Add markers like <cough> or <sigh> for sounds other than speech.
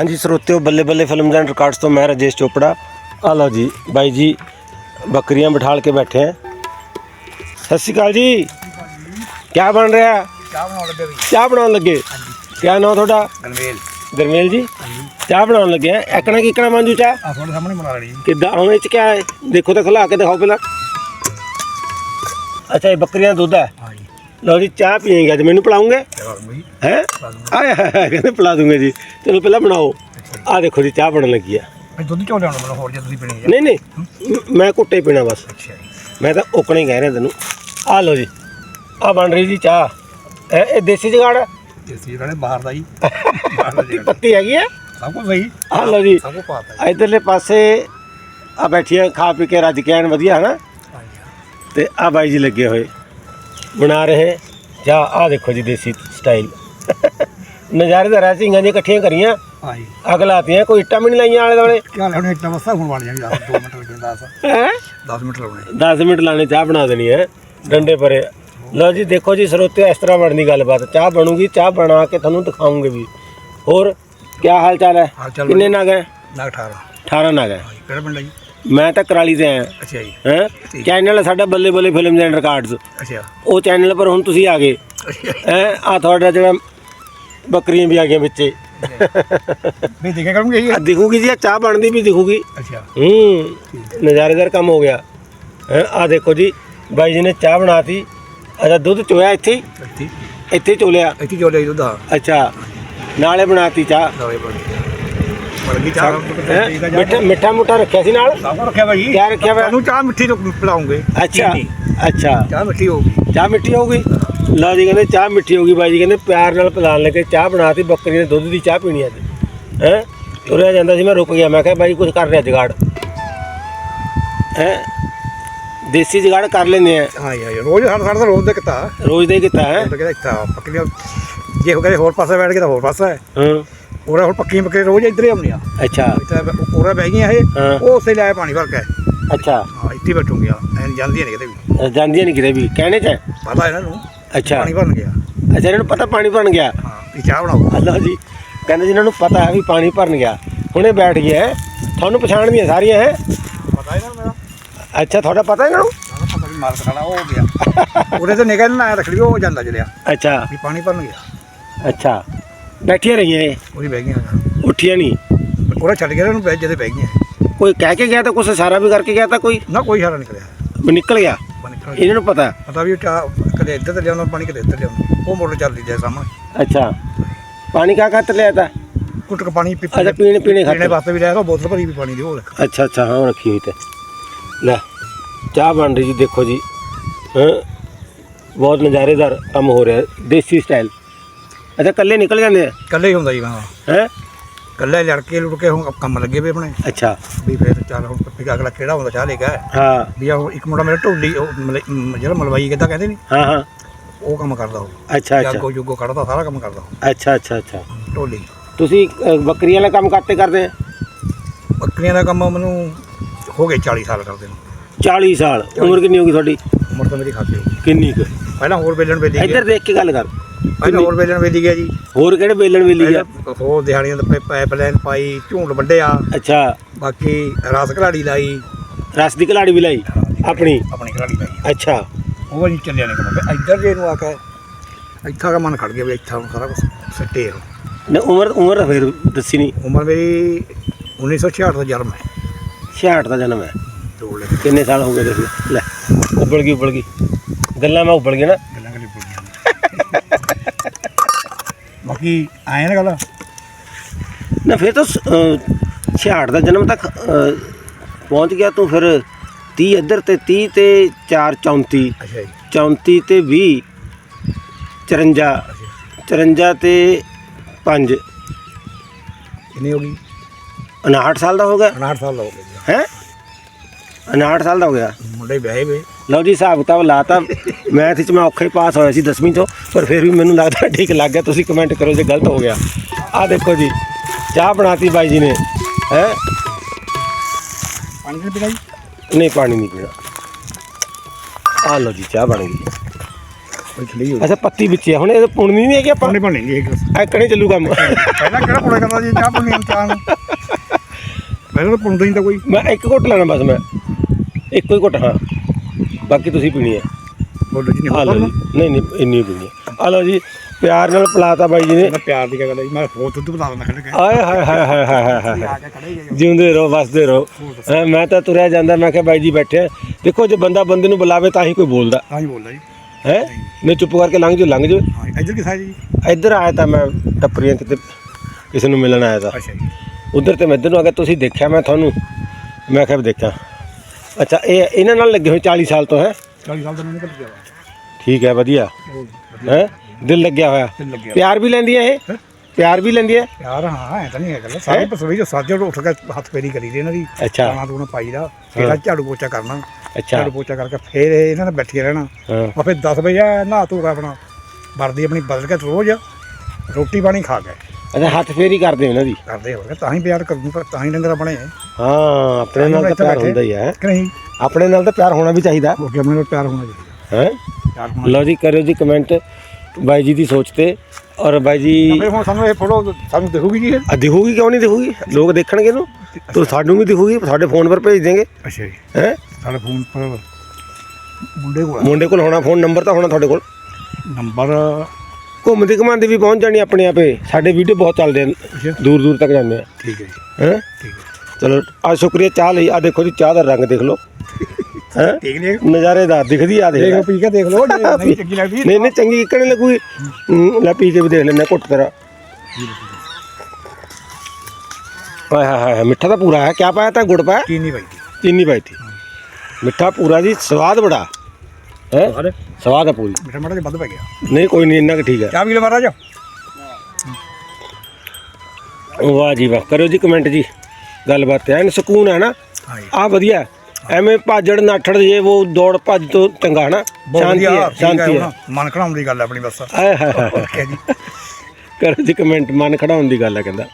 ਹਾਂਜੀ ਸਰੋਤਿਓ ਬੱਲੇ ਬੱਲੇ ਫਿਲਮਸ ਐਂਡ ਰਿਕਾਰਡਸ ਤੋਂ ਮੈਂ ਰਾਜੇਸ਼ ਚੋਪੜਾ। ਆ ਲਓ ਜੀ ਬਾਈ ਜੀ ਬੱਕਰੀਆਂ ਬਿਠਾਲ ਕੇ ਬੈਠੇ ਹੈ ਸਤਿ ਸ਼੍ਰੀ ਅਕਾਲ ਜੀ। ਕੀ ਬਣ ਰਿਹਾ? ਚਾਹ ਬਣਾਉਣ ਲੱਗੇ ਵੀ ਚਾਹ ਬਣਾਉਣ ਲੱਗੇ? ਕੀ ਨਾਮ ਤੁਹਾਡਾ? ਗਨਵੇਲ ਗਰਮੇਲ ਜੀ। ਚਾਹ ਬਣਾਉਣ ਲੱਗੇ ਆ। ਐਕਣਾ ਕਿਕਣਾ ਮੰਜੂ ਚਾਹ? ਆ ਤੁਹਾਡੇ ਸਾਹਮਣੇ ਬਣਾ ਲੈਣੀ ਕਿੱਦਾਂ? ਹੁਣ ਇਹ ਚ ਹੈ? ਦੇਖੋ ਤਾਂ ਖੁਲਾ ਕੇ ਦਿਖਾਓ ਪਹਿਲਾਂ। ਅੱਛਾ ਇਹ ਬੱਕਰੀਆਂ ਦਾ ਦੁੱਧ ਹੈ। ਹਾਂ ਜੀ ਲਓ ਜੀ ਚਾਹ ਪੀਏਗਾ ਤੇ ਮੈਨੂੰ ਪਿਲਾਉਂਗੇ ਹੈ? ਆਏ ਕਹਿੰਦੇ ਪਿਲਾ ਦੂੰਗੇ ਜੀ। ਚਲੋ ਪਹਿਲਾਂ ਬਣਾਓ। ਆ ਦੇਖੋ ਜੀ ਚਾਹ ਬਣਨ ਲੱਗੀ ਆ। ਦੁੱਧ ਚੋਂ ਲਿਆਉਣਾ ਮੈਨੂੰ? ਹੋਰ ਜੇ ਤੁਸੀਂ ਪੀਣੀ ਨਹੀਂ ਨਹੀਂ। ਮ- ਘੁੱਟੇ ਪੀਣਾ ਬਸ। ਮੈਂ ਤਾਂ ਉਕਣੇ ਕਹਿ ਰਿਹਾ ਤੈਨੂੰ। ਆ ਲਓ ਜੀ। ਆ ਬਣ ਰਹੀ ਜੀ ਚਾਹ। ਇਹ ਇਹ ਦੇਸੀ ਜਗਾੜ ਹੈ? ਦੇਸੀ ਜਿਹੜੇ ਬਾਹਰ ਦਾ ਜੀ। <laughs> ਬਾਹਰ ਦਾ ਜੀ ਪੱਤੀ ਹੈਗੀ ਆ? ਸਭ ਕੁਝ ਸਹੀ। ਆ ਲਓ ਜੀ। ਸਭ ਕੁਝ ਪਾਤਾ ਇਧਰਲੇ ਪਾਸੇ ਆ ਬੈਠੀਆਂ ਖਾ ਪੀ ਕੇ ਰੱਜ ਕੇ ਐਨ ਵਧੀਆ ਹਨਾ? ਤੇ ਆ ਬਾਈ ਜੀ ਲੱਗੇ ਹੋਏ। ਬਣਾ ਰਹੇ। ਜਾ ਆ ਦੇਖੋ ਜੀ ਦੇਸੀ ਸਟਾਈਲ। ਨਜ਼ਾਰੇਦਾਰ ਹੈ ਝੀਂਗਾਂ ਦੀਆਂ ਇਕੱਠੀਆਂ ਕਰੀਆਂ। ਹਾਂ ਜੀ ਅੱਗ ਲਾਤੀਆਂ ਕੋਈ ਇੱਟਾਂ ਵੀ ਨਹੀਂ ਲਾਈਆਂ ਆਲੇ ਦੁਆਲੇ। ਕੀ ਹਾਲ ਹੈ ਹੁਣ ਇੱਟਾਂ ਵਸਾ ਹੁਣ ਬਣ ਜਾਣੀ 2 ਮਿੰਟ ਲੱਗਣੇ 10 ਹੈ? 10 ਮਿੰਟ ਲਾਉਣੇ। 10 ਮਿੰਟ ਲਾਣੇ ਚਾਹ ਬਣਾ ਦੇਣੀ ਹੈ। ਡੰਡੇ ਪਰੇ। ਲਓ ਜੀ ਦੇਖੋ ਜੀ ਸਰੋਤੇ ਇਸ ਤਰ੍ਹਾਂ ਬਣਨੀ ਗੱਲਬਾਤ। ਚਾਹ ਬਣੂਗੀ ਚਾਹ ਬਣਾ ਕੇ ਤੁਹਾਨੂੰ ਦਿਖਾਉਂਗੇ ਵੀ। ਹੋਰ ਕੀ ਹਾਲ ਚਾਲ ਹੈ? ਹਾਲ ਚਾਲ ਕਿੰਨੇ ਨਗ ਹੈ? ਨਾ 18 18 ਨਗ ਹੈ। ਕਿਹੜਾ ਪਿੰਡ ਹੈ ਜੀ? ਮੈਂ ਤਾਂ ਕਰਾਲੀ ਤੇ ਆਇਆ। ਅੱਛਾ ਜੀ। ਹੈ? ਚੈਨਲ ਹੈ। ਸਾਡਾ ਬੱਲੇ ਬੱਲੇ ਫਿਲਮਸ ਐਂਡ ਰਿਕਾਰਡਸ ਅੱਛਾ। ਉਹ ਚੈਨਲ ਪਰ ਹੁਣ ਤੁਸੀਂ ਆ ਗਏ। ਹੈ? ਆ ਤੁਹਾਡਾ ਜਿਹੜਾ ਬੱਕਰੀਆਂ ਵੀ ਆ ਗਈਆਂ ਵਿੱਚੇ। ਨਹੀਂ ਦੇਖਿਆ ਕਰੂੰਗੇ ਆ ਦਿਖੂਗੀ ਜੀ ਆ ਚਾਹ ਬਣਦੀ ਵੀ ਦਿਖੂਗੀ। ਅੱਛਾ। ਹੂੰ ਨਜ਼ਾਰੇਦਾਰ ਕੰਮ ਹੋ ਗਿਆ। ਹੈ? ਆ ਦੇਖੋ ਜੀ ਬਾਈ ਜੀ ਨੇ ਚਾਹ ਬਣਾਤੀ। ਅੱਛਾ ਦੁੱਧ ਚੋਇਆ ਇੱਥੇ? ਇੱਥੇ ਚੋਲਿਆ। ਇੱਥੇ ਲਈ ਦੁੱਧ ਅੱਛਾ ਨਾਲੇ ਬਣਾਤੀ ਚਾਹ। ਦਵਾਈ ਬਣ ਬਣ ਗਈ ਚਾਹ ਹੈਂ? ਮਿੱਠਾ ਮਿੱਠਾ ਮੁੱਠਾ ਰੱਖਿਆ ਸੀ ਨਾਲ? ਸਭ ਰੱਖਿਆ ਭਾਈ ਕਿਆ ਰੱਖਿਆ ਵਾ? ਤੁਹਾਨੂੰ ਚਾਹ ਮਿੱਠੀ ਤੋਂ ਪਿਲਾਉਂਗੇ। ਅੱਛਾ ਅੱਛਾ। ਚਾਹ ਮਿੱਠੀ ਹੋਊਗੀ। ਚਾਹ ਮਿੱਠੀ ਹੋ ਗਈ ਲਓ ਜੀ ਕਹਿੰਦੇ ਚਾਹ ਮਿੱਠੀ ਹੋ ਗਈ ਬਾਈ ਜੀ ਕਹਿੰਦੇ ਪਿਆਰ ਨਾਲ ਪਿਲਾਉਣ ਲੱਗੇ ਚਾਹ ਬਣਾਤੀ ਬੱਕਰੀ ਨੇ ਦੁੱਧ ਦੀ ਚਾਹ ਪੀਣੀ ਅੱਜ। ਹੈ? ਤੁਰਿਆ ਜਾਂਦਾ ਸੀ ਮੈਂ ਰੁਕ ਗਿਆ ਮੈਂ ਕਿਹਾ ਬਾਈ ਕੁਝ ਕਰ ਰਿਹਾ ਜਗਾੜ। ਹੈ? ਦੇਸੀ ਜਗਾੜ ਕਰ ਲੈਂਦੇ ਆ। ਹਾਂ ਜੀ ਹਾਂ ਜੀ। ਰੋਜ਼ ਸਾਡਾ ਸਾਡਾ ਤਾਂ ਰੋਜ਼ ਦਾ ਕਿਤਾ। ਰੋਜ਼ ਦੇ ਕੀਤਾ ਹੈ? ਪੱਕੀਆਂ ਜੇ ਹੋ ਕਰੇ ਹੋਰ ਪਾਸੇ ਬੈਠ ਕੇ ਤਾਂ ਹੋਰ ਪਾਸਾ ਹੈ। ਹਾਂ। ਉਹਦਾ ਹੁਣ ਪੱਕੀਆਂ ਬੱਕਰੀਆਂ ਰੋਜ਼ ਇੱਧਰ ਹੀ ਆਉਂਦੀਆਂ। ਅੱਛਾ। ਪੂਰਾ ਬਹਿ ਗਈਆਂ ਇਹ ਹਾਂ। ਉਹ ਉਸੇ ਲਾਇਆ ਪਾਣੀ ਭਰ ਕੇ। ਅੱਛਾ। ਹਾਂ ਇੱਥੇ ਬੈਠੂਗੀਆਂ ਐਂ ਜਾਂਦੀਆਂ ਨਹੀਂ ਕਿਤੇ ਵੀ। ਅ, ਜਾਂਦੀਆਂ ਨਹੀਂ ਕਿਤੇ ਵੀ ਕਹਿਣੇ ਚ? ਹੈ। ਪਤਾ ਇਹਨਾਂ ਨੂੰ ਅੱਛਾ। ਪਾਣੀ ਭਰਨ ਗਿਆ। ਅੱਛਾ ਇਹਨਾਂ ਨੂੰ ਪਤਾ ਪਾਣੀ ਭਰਨ ਗਿਆ? ਹਾਂ ਵੀ ਚਾਹ ਬਣਾਓ। ਅੱਲਾ ਜੀ ਕਹਿੰਦੇ ਜਿਹਨਾਂ ਨੂੰ ਪਤਾ ਹੈ ਵੀ ਪਾਣੀ ਭਰਨ ਗਿਆ। ਹੁਣੇ ਬੈਠ ਗਿਆ ਹੈ। ਤੁਹਾਨੂੰ ਪਛਾਣਦੀਆਂ ਸਾਰੀਆਂ ਹੈ? ਪਤਾ ਇਹਨਾਂ ਨੂੰ ਮੇਰਾ। ਅੱਛਾ ਤੁਹਾਡਾ ਪਤਾ ਇਹਨਾਂ ਨੂੰ? ਪਤਾ ਵੀ ਮਾਲਕ ਸਾਡਾ ਉਹ ਹੋ ਗਿਆ। ਉਹਦੇ ਤੇ ਨਿਗਾਹ ਨਾ ਰੱਖ ਲਈ ਉਹ ਜਾਂਦਾ ਚਲਿਆ। ਅੱਛਾ। ਵੀ ਪਾਣੀ ਭਰਨ ਗਿਆ। ਅੱਛਾ। ਬੈਠੀਆਂ ਰਹੀਆਂ ਇਹ। ਉਹਦੀ ਬਹਿ ਗਈਆਂ। ਉੱਠੀਆਂ ਨਹੀਂ। ਉਹਦਾ ਛੱਡ ਗਿਆ ਉਹਨੂੰ ਬਹਿ ਜਦੇ ਬਹਿ ਗਈਆਂ। ਕੋਈ ਕਹਿ ਕੇ ਗਿਆ ਤਾਂ ਕੁਛ ਸਾਰਾ ਵੀ ਕਰਕੇ ਗਿਆ ਤਾਂ ਕੋਈ? ਨਾ ਕੋਈ ਹਾਰਾ ਨਿਕਲਿਆ। ਵੀ ਨਿਕਲ ਗਿਆ? ਬਣ। ਇਹਨਾਂ ਨੂੰ ਪਤਾ? ਪਤਾ ਵੀ ਉਹ ਚਾਹ ਕਦੇ ਇੱਧਰ ਤੇ ਲਿਆਉਂਦਾ ਪਾਣੀ ਕਦੇ ਇੱਧਰ ਲਿਆਉਂਦਾ ਉਹ ਮੋਟਰ ਚੱਲਦੀ ਜਾਏ ਸਾਹਮਣੇ। ਅੱਛਾ। ਪਾਣੀ ਕਾ ਖਾਤਰ ਲਿਆ ਤਾ? ਕੁੱਟ ਕੇ ਪਾਣੀ ਪੀ- ਅੱਛਾ ਪੀਣੇ ਪੀਣੇ ਖਾਤਰ ਵਾਸਤੇ ਵੀ ਲਿਆ ਤਾਂ ਬੋਤਲ ਭਰੀ ਵੀ ਪਾਣੀ ਦੀ ਉਹ ਰੱਖ। ਅੱਛਾ ਅੱਛਾ ਹਾਂ ਰੱਖੀ ਹੋਈ ਤੇ। ਲੈ ਚਾਹ ਬਣ ਰਹੀ ਜੀ ਦੇਖੋ ਜੀ। ਹਾਂ। ਬਹੁਤ ਨਜ਼ਾਰੇਦਾਰ ਕੰਮ ਹੋ ਰਿਹਾ ਦੇਸੀ ਸਟਾਈਲ ਅੱਛਾ ਕੱਲੇ ਨਿਕਲ ਜਾਂਦੇ ਆ? ਇਕੱਲੇ ਹੀ ਹੁੰਦਾ ਜੀ ਹਾਂ। ਹੈ? ਇਕੱਲੇ ਲੜ ਕੇ ਲੁੜ ਕੇ ਹੁਣ ਕੰਮ ਲੱਗੇ ਵੀ ਆਪਣੇ। ਅੱਛਾ। ਵੀ ਫਿਰ ਚੱਲ ਹੁਣ ਵੀ ਅਗਲਾ ਕਿਹੜਾ ਹੁੰਦਾ ਚਾਹ ਲੈ ਕੇ। ਹਾਂ। ਵੀ ਇੱਕ ਮੁੰਡਾ ਮੇਰਾ ਢੋਲੀ ਉਹ ਮਲ- ਮ- ਜਿਹੜਾ ਮਲਵਾਈ ਕਿੱਦਾਂ ਕਹਿੰਦੇ ਨੇ? ਹਾਂ ਹਾਂ। ਉਹ ਕੰਮ ਕਰਦਾ ਉਹ। ਅੱਛਾ ਅੱਛਾ। ਜਾਗੋ ਜੁਗੋ ਕੱਢਦਾ ਸਾਰਾ ਕੰਮ ਕਰਦਾ ਉਹ, ਅੱਛਾ ਅੱਛਾ ਅੱਛਾ। ਢੋਲੀ। ਤੁਸੀਂ ਅ, ਬੱਕਰੀਆਂ ਵਾਲਾ ਕੰਮ ਕਰਤੇ ਕਰਦੇ? ਆ ਬੱਕਰੀਆਂ ਦਾ ਕੰਮ ਮੈਨੂੰ ਹੋ ਗਏ 40 ਸਾਲ ਕਰਦੇ ਨੂੰ। 40 ਸਾਲ। ਉਮਰ ਕਿੰਨੀ ਹੋ ਗਈ ਤੁਹਾਡੀ? ਉਮਰ ਤਾਂ ਮੇਰੀ ਖਾਸੀ ਹੋ ਗਈ। ਕਿੰਨੀ ਕੁ? ਪਹਿਲਾਂ ਹੋਰ ਵੇਲਣ ਵੇਲੀ ਇੱਧਰ ਦੇਖ ਕੇ ਗੱਲ ਕਰ। ਪਹਿਲਾਂ ਹੋਰ ਵੇਲਣ ਵੇਲੀ ਗਿਆ ਜੀ। ਹੋਰ ਕਿਹੜੇ ਵੇਲਣ ਵੇਲੀ ਆ? ਪਹਿਲਾਂ ਹੋਰ ਦਿਹਾੜੀਆਂ ਦਾ ਪਾਈਪ ਲਾਈਨ ਪਾਈ ਝੂੰਡ ਵੱਢਿਆ ਅੱਛਾ। ਬਾਕੀ ਰਸ ਘਲਾੜੀ ਲਾਈ। ਰਸ ਦੀ ਕਲਾੜੀ ਵੀ ਲਾਈ? ਆਪਣੀ? ਆਪਣੀ ਘਲਾੜੀ ਲਾਈ। ਅੱਛਾ। ਉਹ ਨਹੀਂ ਚੱਲਿਆ ਨਹੀਂ ਕੰਮ। ਇੱਧਰ ਜੇ ਨੂੰ ਆ ਕੇ ਇੱਥਾ ਦਾ ਮਨ ਖੜ ਗਿਆ ਵੀ ਇੱਥਾ ਹੁਣ ਸਾਰਾ ਕੁਝ ਸੱਟੇ ਹੋ ਨਾ ਉਮਰ ਉਮਰ ਫਿਰ ਦੱਸੀ ਨਹੀਂ ਉਮਰ ਮੇਰੀ 1966 ਦਾ ਜਨਮ ਹੈ। 66 ਦਾ ਜਨਮ ਹੈ। ਕਿੰਨੇ ਸਾਲ ਹੋ ਗਏ ਦੇਖ ਲੈ। ਲੈ ਉਬਲ ਗਈ ਉਬਲ ਗਈ। ਗੱਲਾਂ ਮੈਂ ਉਬਲ ਗਿਆ ਨਾ ਗੱਲਾਂ ਕਰੀ ਬੋਲੀਆਂ ਬਾਕੀ ਆਏ ਨਾ ਗੱਲ। ਨਾ ਫਿਰ ਤਾਂ 66 ਦਾ ਜਨਮ ਤੱਕ ਪਹੁੰਚ ਗਿਆ ਤੂੰ ਫਿਰ 30 ਇੱਧਰ ਤੇ 30 ਤੇ 4 34 ਅੱਛਾ ਜੀ। 34 ਤੇ 20 54 54 ਤੇ 5 ਕਿੰਨੀ ਹੋ ਗਈ? 59 ਸਾਲ ਦਾ ਹੋ ਗਿਆ। 59 ਸਾਲ ਦਾ ਹੋ ਗਿਆ ਹੈ? 59 ਸਾਲ ਦਾ ਹੋ ਗਿਆ। ਮੁੰਡੇ ਵਿਆਹੇ ਵੇ। ਲਓ ਜੀ ਹਿਸਾਬ ਕਿਤਾਬ ਲਾਤਾ। ਮੈਥ ਵਿੱਚ ਮੈਂ ਔਖਾ ਪਾਸ ਹੋਇਆ ਸੀ 10ਵੀਂ ਤੋਂ ਪਰ ਫਿਰ ਵੀ ਮੈਨੂੰ ਲੱਗਦਾ ਠੀਕ ਲੱਗ ਗਿਆ। ਤੁਸੀਂ ਕਮੈਂਟ ਕਰੋ ਜੇ ਗਲਤ ਹੋ ਗਿਆ। ਆਹ ਦੇਖੋ ਜੀ ਚਾਹ ਬਣਾਤੀ ਬਾਈ ਜੀ ਨੇ ਹੈ? ਪਾਣੀ ਨਹੀਂ ਪੀਣਾ ਜੀ? ਨਹੀਂ ਪਾਣੀ ਨਹੀਂ ਪੀਣਾ। ਆਹ ਲਓ ਜੀ ਚਾਹ ਬਣ ਗਈ। ਅੱਛਾ ਪੱਤੀ ਵਿੱਚ ਹੈ ਹੁਣ ਇਹ ਪੁਣਨੀ ਨਹੀਂ ਹੈਗੀ ਆਪਾਂ? ਪਾਣੀ ਬਣ ਨਹੀਂ ਇਹ ਐਕਣੇ ਚੱਲੂ ਕੰਮ? ਪਹਿਲਾਂ ਕਿਹੜਾ ਪੁਣੇ ਕਰਦਾ ਜੀ ਚਾਹ ਪੁਣੀ ਚਾਹ ਨੂੰ। ਪਹਿਲਾਂ ਪੁੰਦਾ ਹੀ ਤਾਂ ਕੋਈ। ਮੈਂ ਇੱਕ ਘੁੱਟ ਲੈਣਾ ਬਸ ਮੈਂ। ਇੱਕੋ ਹੀ ਘੁੱਟ ਹਾਂ। ਬਾਕੀ ਤੁਸੀਂ ਪੀਣੀ ਹੈ ਬੋਲੋ ਜੀ ਆ ਨਹੀਂ ਲਓ ਜੀ। ਨਹੀਂ ਨਹੀਂ ਇੰਨੀ ਪੀਣੀ ਹੈ ਆ ਲਓ ਜੀ ਪਿਆਰ ਨਾਲ ਪਲਾਤਾ ਬਾਈ ਜੀ ਨੇ। ਮੈਂ ਪਿਆਰ ਦੀ ਗੱਲ ਹੈ ਜੀ ਮੈਂ ਹੋਰ ਦੁੱਧ ਦਿੰਦਾ ਖੜ ਕੇ ਆਏ ਹਾਏ ਹਾਏ ਹਾਏ ਹਾਏ ਹਾਏ ਹਾਏ। ਆ ਕੇ ਖੜੇ ਹੀ ਜਿਉਂਦੇ ਰਹੋ ਵਸਦੇ ਰਹੋ। ਹੈਂ, ਮੈਂ ਤਾਂ ਤੁਰਿਆ ਜਾਂਦਾ ਮੈਂ ਕਿਹਾ ਬਾਈ ਜੀ ਬੈਠੇ ਆ। ਦੇਖੋ ਜੇ ਬੰਦਾ ਬੰਦੇ ਨੂੰ ਬੁਲਾਵੇ ਤਾਂ ਹੀ ਕੋਈ ਬੋਲਦਾ। ਹਾਂ ਜੀ ਬੋਲਦਾ ਜੀ। ਹੈ? ਨਹੀਂ। ਚੁੱਪ ਕਰਕੇ ਲੰਘ ਜਾਓ ਲੰਘ ਜਾਓ। ਹਾਂ ਜੀ। ਇੱਧਰ ਕਿਸਾ ਜੀ? ਇੱਧਰ ਆਇਆ ਤਾਂ ਮੈਂ ਟੱਪਰੀਆਂ ਕਿਤੇ ਕਿਸੇ ਨੂੰ ਮਿਲਣ ਆਇਆ ਤਾਂ। ਅੱਛਾ ਜੀ। ਉਧਰ ਤੇ ਮੈਂ ਇੱਧਰ ਨੂੰ ਆ ਗਿਆ ਤੁਸੀਂ ਦੇਖਿਆ ਮੈਂ ਤੁਹਾਨੂੰ? ਮੈਂ ਕਿਹਾ ਵੀ ਦੇਖਾਂ। ਅੱਛਾ ਇਹ ਇਹਨਾਂ ਨਾਲ ਲੱਗੇ ਹੋਏ 40 ਸਾਲ ਤੋਂ ਹੈ? 40 ਸਾਲ ਦਾ ਮੈਨੂੰ ਨਿਕਲ ਗਿਆ। ਠੀਕ ਹੈ ਵਧੀਆ। ਹੈ? ਦਿਲ ਲੱਗਿਆ ਹੋਇਆ। ਦਿਲ ਲੱਗਿਆ ਪਿਆਰ ਵੀ ਲੈਂਦੀ ਹੈ ਇਹ? ਪਿਆਰ ਵੀ ਲੈਂਦੀ ਹੈ? ਯਾਰ ਹਾਂ ਐ ਤਾਂ ਨਹੀਂ ਹੈ? ਗੱਲ ਸਾਰੇ ਪਸਵੀ ਜੋ ਸਾਜੋ ਉੱਠ ਕੇ ਹੱਥ ਪੇਰੀ ਕਰੀ ਦੇ ਇਹਨਾਂ ਦੀ। ਅੱਛਾ। ਖਾਣਾ ਤੂੰ ਪਾਈਦਾ ਫਿਰ ਝਾੜੂ ਪੋਚਾ ਕਰਨਾ। ਅੱਛਾ। ਝਾੜੂ ਪੋਚਾ ਕਰਕੇ ਫਿਰ ਇਹ ਇਹਨਾਂ ਨੇ ਬੈਠੇ ਰਹਿਣਾ। ਉਹ ਫਿਰ 10 ਵਜੇ ਨਹਾ ਧੋ ਕੇ ਆਪਣਾ ਵਰਦੀ ਆਪਣੀ ਬਦਲ ਕੇ ਰੋਜ਼ ਰੋਟੀ ਪਾਣੀ ਖਾ ਕੇ ਅੱਛਾ ਹੱਥ ਫੇਰੀ ਕਰਦੇ ਇਹਨਾਂ ਦੀ। ਕਰਦੇ ਹੋਣਗੇ ਤਾਂ ਹੀ ਪਿਆਰ ਕਰੂ ਪਰ ਤਾਂ ਹੀ ਡੰਗਰ ਬਣੇ। ਹਾਂ ਆਪਣੇ ਨਾਲ ਤਾਂ ਪਿਆਰ ਹੁੰਦਾ ਹੀ ਹੈ ਕਿ ਨਹੀਂ? ਆਪਣੇ ਨਾਲ ਤਾਂ ਪਿਆਰ ਹੋਣਾ ਵੀ ਚਾਹੀਦਾ। ਉਹ ਕਿ ਆਪਣੇ ਨਾਲ ਪਿਆਰ ਹੋਣਾ ਚਾਹੀਦਾ। ਹੈ? ਲਓ ਜੀ ਕਰਿਓ ਜੀ ਕਮੈਂਟ ਬਾਈ ਜੀ ਦੀ ਸੋਚ ਤੇ। ਔਰ ਬਾਈ ਜੀ ਹੁਣ ਸਾਨੂੰ ਇਹ ਫੋਟੋ ਸਾਨੂੰ ਦਿਖੂਗੀ ਜੀ ਆ ਦਿਖੂਗੀ ਕਿਉਂ ਨਹੀਂ ਦਿਖੂਗੀ? ਲੋਕ ਦੇਖਣਗੇ ਇਹਨੂੰ। ਤੋ ਸਾਨੂੰ ਵੀ ਦਿਖੂਗੀ ਸਾਡੇ ਫੋਨ ਪਰ ਭੇਜ ਦੇਂਗੇ ਅੱਛਾ ਜੀ। ਹੈ? ਸਾਡੇ ਫੋਨ ਪਰ ਮੁੰਡੇ ਕੋਲ ਮੁੰਡੇ ਕੋਲ ਹੋਣਾ ਫੋਨ ਨੰਬਰ ਤਾਂ ਹੋਣਾ ਤੁਹਾਡੇ ਕੋਲ। ਨੰਬਰ ਘੁੰਮਦੇ ਘਮਾਉਂਦੇ ਵੀ ਪਹੁੰਚ ਜਾਣੀ ਆਪਣੇ ਆਪੇ। ਸਾਡੇ ਵੀਡੀਓ ਬਹੁਤ ਚੱਲਦੇ ਨੇ ਅੱਛਾ। ਦੂਰ ਦੂਰ ਤੱਕ ਜਾਂਦੇ ਆ। ਠੀਕ ਹੈ ਹੈ? ਚਲੋ ਆ ਸ਼ੁਕਰੀਆ ਚਾਹ ਲਈ। ਆ ਦੇਖੋ ਜੀ ਚਾਹ ਦਾ ਰੰਗ ਦੇਖ ਲਓ। <laughs> ਹੈ? ਠੀਕ ਨੇ ਨਜ਼ਾਰੇਦਾਰ ਦਿਖਦੀ ਆ ਦੇਖ ਦੇਖ ਪੀ ਕੇ ਦੇਖ ਲਓ ਨਹੀਂ ਚੰਗੀ ਲੱਗਦੀ ਨਹੀਂ ਨਹੀਂ ਚੰਗੀ ਕਿੱਕਣ ਲੱਗੂਗੀ। ਲੈ ਪੀ ਕੇ ਵੀ ਦੇਖ ਲੈਣਾ ਘੁੱਟ ਤੇਰਾ। ਹਾਏ ਹਾਏ ਹਾਏ ਮਿੱਠਾ ਤਾਂ ਪੂਰਾ ਹੈ। ਕਿਆ ਪਾਇਆ ਤਾਂ? ਗੁੜ ਪਾਇਆ? ਕੀ ਨਹੀਂ ਬਾਈ ਚੀਨੀ ਪਾਈ ਥੀ ਮਿੱਠਾ ਪੂਰਾ ਜੀ ਸਵਾਦ ਬੜਾ। ਹੈ? ਸਵਾਦ ਹੈ? ਪੂਰੀ। ਮਿੱਠਾ ਮਾੜਾ ਜਿਹਾ ਵੱਧ ਪੈ ਗਿਆ। ਨਹੀਂ ਕੋਈ ਨਹੀਂ ਇੰਨਾ ਕਿ ਠੀਕ ਹੈ। ਚਾਹ ਵੀ ਲੈ ਮਹਾਰਾਜ। ਵਾਹ ਜੀ ਵਾਹ ਕਰੋ ਜੀ ਕਮੈਂਟ ਜੀ। ਗੱਲਬਾਤ ਐਨ ਸਕੂਨ ਹੈ ਨਾ? ਆ ਵਧੀਆ। ਐਵੇਂ ਭਾਜੜ ਨਾਠੜ ਜੇ ਉਹ ਦੌੜ ਭੱਜ ਤੋਂ ਚੰਗਾ ਹੈ ਨਾ? ਸ਼ਾਂਤੀ ਹੈ ਸ਼ਾਂਤੀ ਹੈ। ਮਨ ਖੜਾਉਣ ਦੀ ਗੱਲ ਆਪਣੀ ਬਸ। ਆਏ ਹਾਏ ਹਾਏ। ਕਰੋ ਜੀ। ਕਮੈਂਟ ਮਨ ਖੜਾਉਣ ਦੀ ਗੱਲ ਹੈ ਕਹਿੰਦਾ।